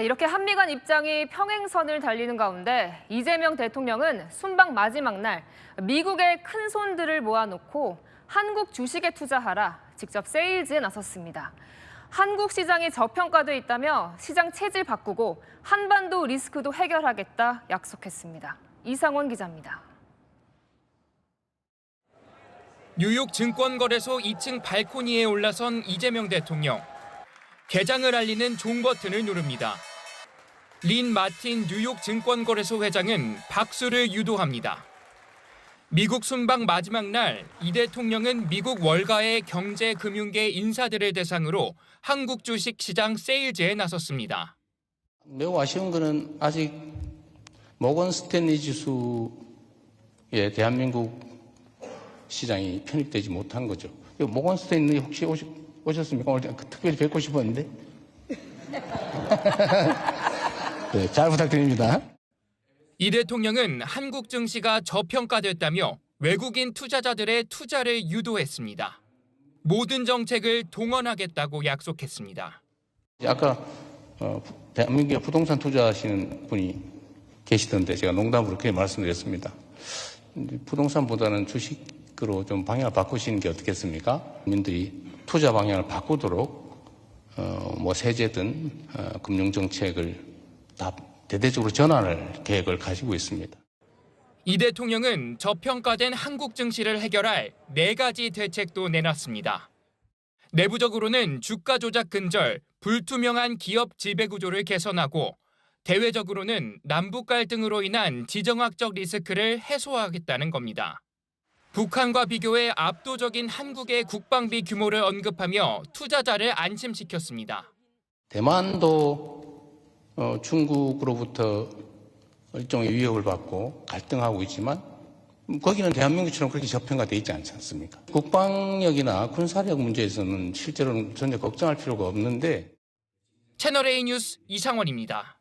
네, 이렇게 한미 간 입장이 평행선을 달리는 가운데 이재명 대통령은 순방 마지막 날 미국의 큰 손들을 모아놓고 한국 주식에 투자하라 직접 세일즈에 나섰습니다. 한국 시장이 저평가돼 있다며 시장 체질 바꾸고 한반도 리스크도 해결하겠다 약속했습니다. 이상원 기자입니다. 뉴욕 증권거래소 2층 발코니에 올라선 이재명 대통령. 개장을 알리는 종 버튼을 누릅니다. 린 마틴 뉴욕 증권거래소 회장은 박수를 유도합니다. 미국 순방 마지막 날 이 대통령은 미국 월가의 경제 금융계 인사들을 대상으로 한국 주식 시장 세일즈에 나섰습니다. 매우 아쉬운 것은 아직 모건 스탠리 지수에 대한민국 시장이 편입되지 못한 거죠. 모건 스탠리 혹시 오셨, 오셨습니까? 오늘 그 특별히 뵙고 싶었는데. 네, 잘 부탁드립니다. 이 대통령은 한국 증시가 저평가됐다며 외국인 투자자들의 투자를 유도했습니다. 모든 정책을 동원하겠다고 약속했습니다. 아까 어, 대한민국에 부동산 투자하시는 분이 계시던데 제가 농담으로 그렇게 말씀드렸습니다. 부동산보다는 주식으로 좀 방향을 바꾸시는 게 어떻겠습니까? 국민들이 투자 방향을 바꾸도록 어, 뭐 세제든 어, 금융 정책을 다 대대적으로 전환할 계획을 가지고 있습니다. 이 대통령은 저평가된 한국 증시를 해결할 네 가지 대책도 내놨습니다. 내부적으로는 주가 조작 근절, 불투명한 기업 지배 구조를 개선하고 대외적으로는 남북 갈등으로 인한 지정학적 리스크를 해소하겠다는 겁니다. 북한과 비교해 압도적인 한국의 국방비 규모를 언급하며 투자자를 안심시켰습니다. 대만도 어, 중국으로부터 일종의 위협을 받고 갈등하고 있지만 거기는 대한민국처럼 그렇게 저평가돼 있지 않지 않습니까? 국방력이나 군사력 문제에서는 실제로는 전혀 걱정할 필요가 없는데 채널A 뉴스 이상원입니다.